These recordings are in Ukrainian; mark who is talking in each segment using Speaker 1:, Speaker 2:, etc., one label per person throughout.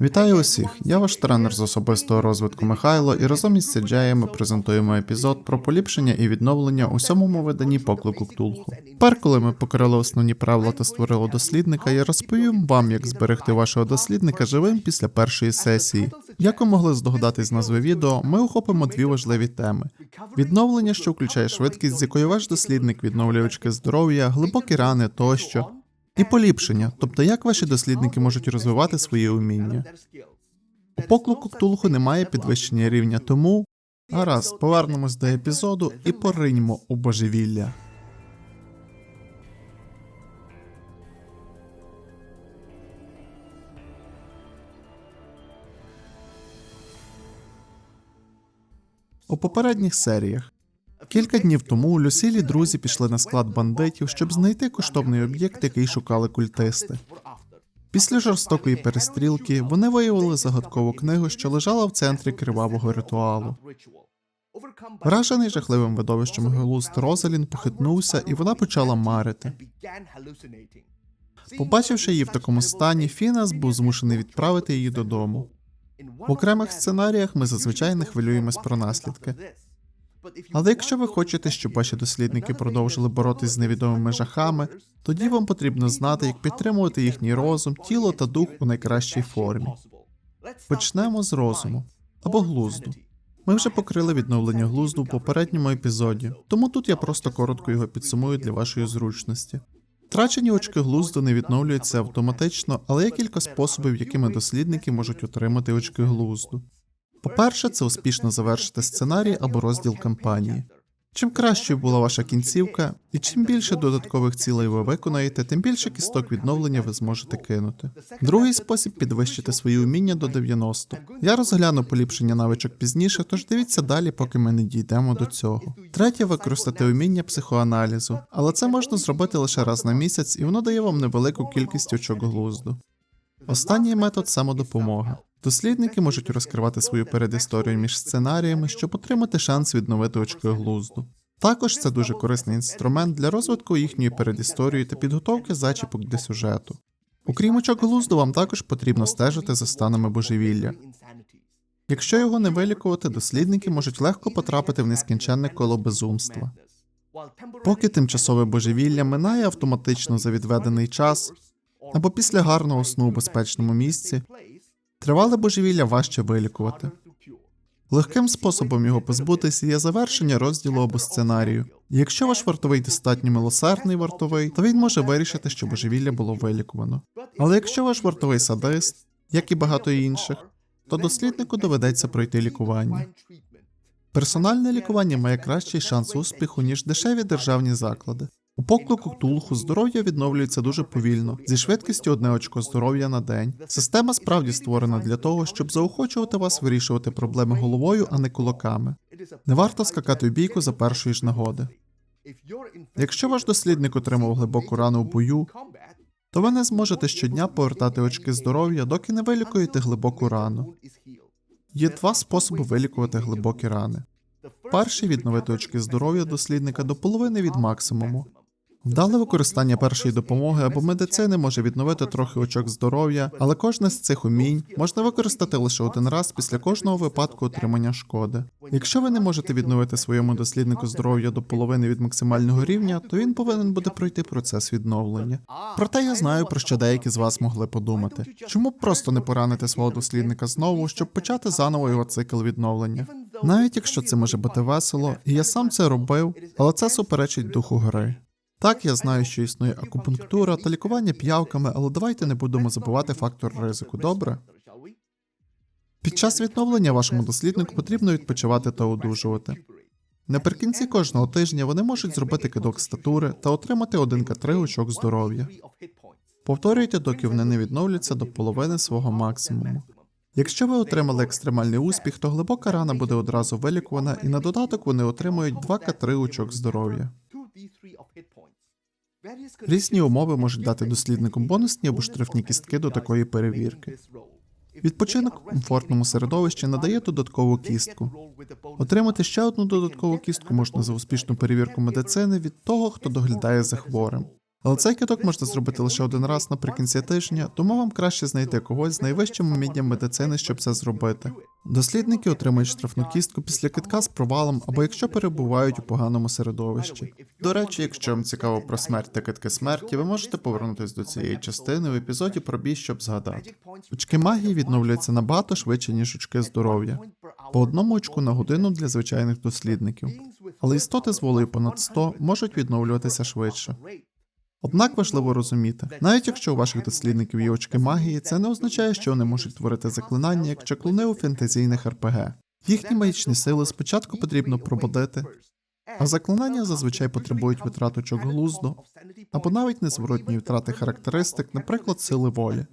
Speaker 1: Вітаю усіх! Я ваш тренер з особистого розвитку Михайло, і разом із CJ ми презентуємо епізод про поліпшення і відновлення у сьомому виданні поклику Ктулху. Тепер, коли ми покрили основні правила та створили дослідника, я розповім вам, як зберегти вашого дослідника живим після першої сесії. Як ви могли здогадатись з назви відео, ми охопимо дві важливі теми: відновлення, що включає швидкість, з якою ваш дослідник відновлює очки здоров'я, глибокі рани тощо. І поліпшення, тобто як ваші дослідники можуть розвивати свої уміння. У поклику Ктулху немає підвищення рівня, тому гаразд, повернемось до епізоду і пориньмо у божевілля. У попередніх серіях Кілька днів тому Люсілі друзі пішли на склад бандитів, щоб знайти коштовний об'єкт, який шукали культисти. Після жорстокої перестрілки вони виявили загадкову книгу, що лежала в центрі кривавого ритуалу. Вражений жахливим видовищем глузд Розалін похитнувся, і вона почала марити. Побачивши її в такому стані, Фінас був змушений відправити її додому. В окремих сценаріях ми зазвичай не хвилюємось про наслідки. Але якщо ви хочете, щоб ваші дослідники продовжили боротись з невідомими жахами, тоді вам потрібно знати, як підтримувати їхній розум, тіло та дух у найкращій формі. Почнемо з розуму або глузду. Ми вже покрили відновлення глузду в попередньому епізоді, тому тут я просто коротко його підсумую для вашої зручності. Втрачені очки глузду не відновлюються автоматично, але є кілька способів, якими дослідники можуть отримати очки глузду. По-перше, це успішно завершити сценарій або розділ кампанії. Чим кращою була ваша кінцівка, і чим більше додаткових цілей ви виконаєте, тим більше кісток відновлення ви зможете кинути. Другий спосіб підвищити свої уміння до 90. Я розгляну поліпшення навичок пізніше, тож дивіться далі, поки ми не дійдемо до цього. Третє використати уміння психоаналізу, але це можна зробити лише раз на місяць, і воно дає вам невелику кількість очок глузду. Останній метод самодопомога. Дослідники можуть розкривати свою передісторію між сценаріями, щоб отримати шанс відновити очки глузду. Також це дуже корисний інструмент для розвитку їхньої передісторії та підготовки зачіпок до сюжету. Окрім очок глузду, вам також потрібно стежити за станами божевілля. Якщо його не вилікувати, дослідники можуть легко потрапити в нескінченне коло безумства. Поки тимчасове божевілля минає автоматично за відведений час або після гарного сну у безпечному місці, Тривале божевілля важче вилікувати. Легким способом його позбутися є завершення розділу або сценарію. Якщо ваш вартовий достатньо милосердний вартовий, то він може вирішити, що божевілля було вилікувано. Але якщо ваш вартовий садист, як і багато інших, то досліднику доведеться пройти лікування. Персональне лікування має кращий шанс успіху, ніж дешеві державні заклади. У поклику Ктулху здоров'я відновлюється дуже повільно, зі швидкістю одне очко здоров'я на день. Система справді створена для того, щоб заохочувати вас вирішувати проблеми головою, а не кулаками. Не варто скакати у бійку за першої ж нагоди. Якщо ваш дослідник отримав глибоку рану в бою, то ви не зможете щодня повертати очки здоров'я, доки не вилікуєте глибоку рану. Є два способи вилікувати глибокі рани. Перший відновити очки здоров'я дослідника до половини від максимуму. Вдале використання першої допомоги або медицини може відновити трохи очок здоров'я, але кожне з цих умінь можна використати лише один раз після кожного випадку отримання шкоди. Якщо ви не можете відновити своєму досліднику здоров'я до половини від максимального рівня, то він повинен буде пройти процес відновлення. Проте я знаю, про що деякі з вас могли подумати. Чому б просто не поранити свого дослідника знову, щоб почати заново його цикл відновлення? Навіть якщо це може бути весело, і я сам це робив, але це суперечить духу гри. Так, я знаю, що існує акупунктура та лікування п'явками, але давайте не будемо забувати фактор ризику, добре? Під час відновлення вашому досліднику потрібно відпочивати та одужувати. Наприкінці кожного тижня вони можуть зробити кидок статури та отримати 1К3 очок здоров'я. Повторюйте, доки вони не відновляться до половини свого максимуму. Якщо ви отримали екстремальний успіх, то глибока рана буде одразу вилікувана, і на додаток вони отримують 2К3 очок здоров'я. Різні умови можуть дати дослідникам бонусні або штрафні кістки до такої перевірки. Відпочинок у комфортному середовищі надає додаткову кістку. Отримати ще одну додаткову кістку можна за успішну перевірку медицини від того, хто доглядає за хворим. Але цей кидок можна зробити лише один раз наприкінці тижня, тому вам краще знайти когось з найвищим умінням медицини, щоб це зробити. Дослідники отримують штрафну кістку після китка з провалом або якщо перебувають у поганому середовищі. До речі, якщо вам цікаво про смерть та китки смерті, ви можете повернутися до цієї частини в епізоді про бій, щоб згадати. Очки магії відновлюються набагато швидше, ніж очки здоров'я. По одному очку на годину для звичайних дослідників. Але істоти з волею понад 100 можуть відновлюватися швидше. Однак важливо розуміти, навіть якщо у ваших дослідників є очки магії, це не означає, що вони можуть творити заклинання як чаклуни у фентезійних РПГ. Їхні магічні сили спочатку потрібно пробудити, а заклинання зазвичай потребують витрат очок глузду або навіть незворотньої втрати характеристик, наприклад, сили волі.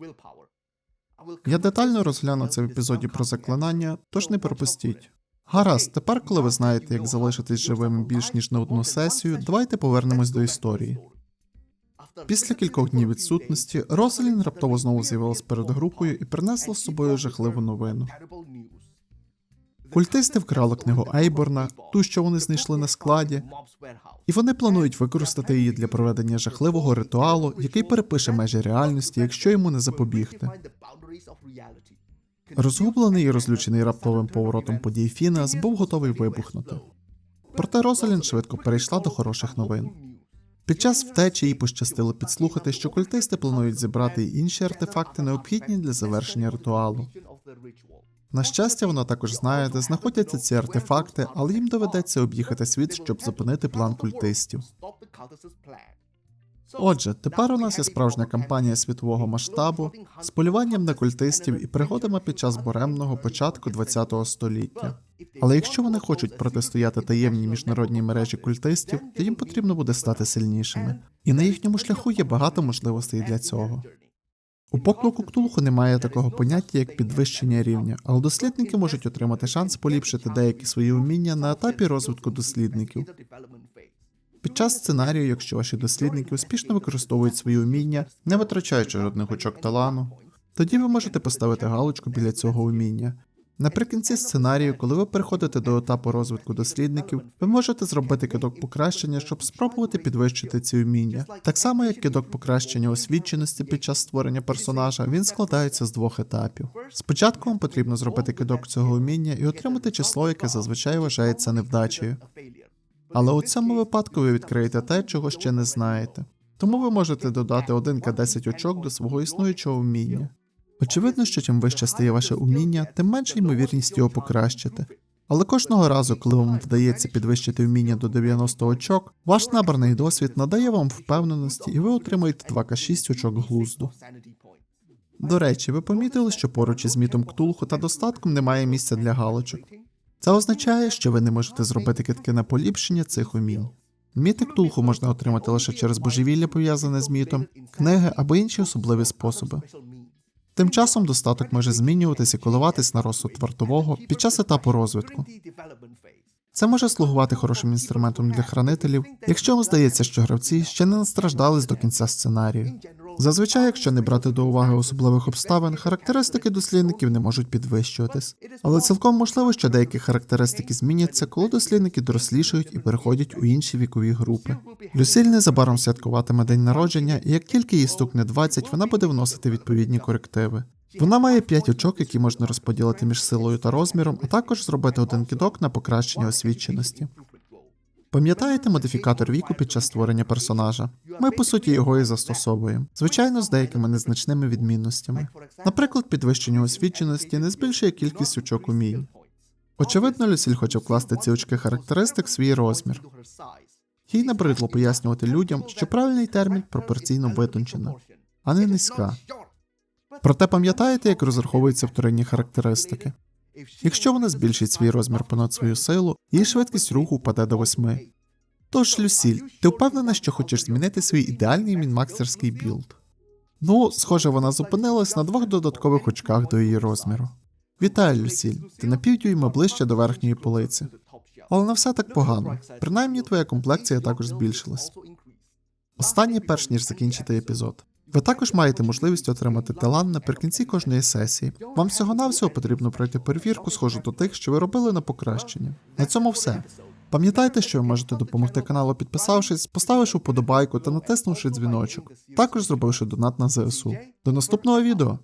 Speaker 1: Я детально розгляну це в епізоді про заклинання, тож не пропустіть. Гаразд, тепер, коли ви знаєте, як залишитись живим більш ніж на одну сесію, давайте повернемось до історії. Після кількох днів відсутності Розалін раптово знову з'явилась перед групою і принесла з собою жахливу новину. Культисти вкрали книгу Ейборна, ту, що вони знайшли на складі, і вони планують використати її для проведення жахливого ритуалу, який перепише межі реальності, якщо йому не запобігти. Розгублений і розлючений раптовим поворотом подій Фінеас був готовий вибухнути. Проте Розалін швидко перейшла до хороших новин. Під час втечі їй пощастило підслухати, що культисти планують зібрати й інші артефакти, необхідні для завершення ритуалу. На щастя, вона також знає, де знаходяться ці артефакти, але їм доведеться об'їхати світ, щоб зупинити план культистів. Отже, тепер у нас є справжня кампанія світового масштабу з полюванням на культистів і пригодами під час буремного початку ХХ століття. Але якщо вони хочуть протистояти таємній міжнародній мережі культистів, то їм потрібно буде стати сильнішими. І на їхньому шляху є багато можливостей для цього. У поклику Ктулху немає такого поняття, як підвищення рівня, але дослідники можуть отримати шанс поліпшити деякі свої уміння на етапі розвитку дослідників. Під час сценарію, якщо ваші дослідники успішно використовують свої уміння, не витрачаючи жодних очок талану, тоді ви можете поставити галочку біля цього уміння. Наприкінці сценарію, коли ви переходите до етапу розвитку дослідників, ви можете зробити кидок покращення, щоб спробувати підвищити ці уміння. Так само, як кидок покращення освіченості під час створення персонажа, він складається з двох етапів. Спочатку вам потрібно зробити кидок цього уміння і отримати число, яке зазвичай вважається невдачею. Але у цьому випадку ви відкриєте те, чого ще не знаєте. Тому ви можете додати 1К10 очок до свого існуючого вміння. Очевидно, що чим вище стає ваше уміння, тим менша ймовірність його покращити. Але кожного разу, коли вам вдається підвищити вміння до 90 очок, ваш набраний досвід надає вам впевненості, і ви отримуєте 2К6 очок глузду. До речі, ви помітили, що поруч із мітом ктулху та достатком немає місця для галочок. Це означає, що ви не можете зробити китки на поліпшення цих умінь. Міти ктулху можна отримати лише через божевілля, пов'язане з мітом, книги або інші особливі способи. Тим часом достаток може змінюватися і коливатись на розсуд вартового під час етапу розвитку. Це може слугувати хорошим інструментом для хранителів, якщо вам здається, що гравці ще не настраждались до кінця сценарію. Зазвичай, якщо не брати до уваги особливих обставин, характеристики дослідників не можуть підвищуватись. Але цілком можливо, що деякі характеристики зміняться, коли дослідники дорослішають і переходять у інші вікові групи. Люсіль незабаром святкуватиме день народження, і як тільки їй стукне 20, вона буде вносити відповідні корективи. Вона має 5 очок, які можна розподілити між силою та розміром, а також зробити один кидок на покращення освіченості. Пам'ятаєте модифікатор віку під час створення персонажа? Ми по суті його і застосовуємо, звичайно, з деякими незначними відмінностями. Наприклад, підвищення освіченості не збільшує кількість очок умінь. Очевидно, Люсіль хоче вкласти ці очки характеристик в свій розмір. Їй набридло пояснювати людям, що правильний термін пропорційно витончена, а не низька. Проте пам'ятаєте, як розраховуються вторинні характеристики? Якщо вона збільшить свій розмір понад свою силу, її швидкість руху впаде до восьми. Тож, Люсіль, ти впевнена, що хочеш змінити свій ідеальний мінмакстерський білд? Ну, схоже, вона зупинилась на двох додаткових очках до її розміру. Вітаю, Люсіль, ти на півдюйма ближче до верхньої полиці. Але не все так погано. Принаймні твоя комплекція також збільшилась. Останнє, перш ніж закінчити епізод. Ви також маєте можливість отримати талант наприкінці кожної сесії. Вам всього навсього потрібно пройти перевірку, схожу до тих, що ви робили на покращення. На цьому все. Пам'ятайте, що ви можете допомогти каналу, підписавшись, поставивши вподобайку та натиснувши дзвіночок. Також зробивши донат на ЗСУ. До наступного відео!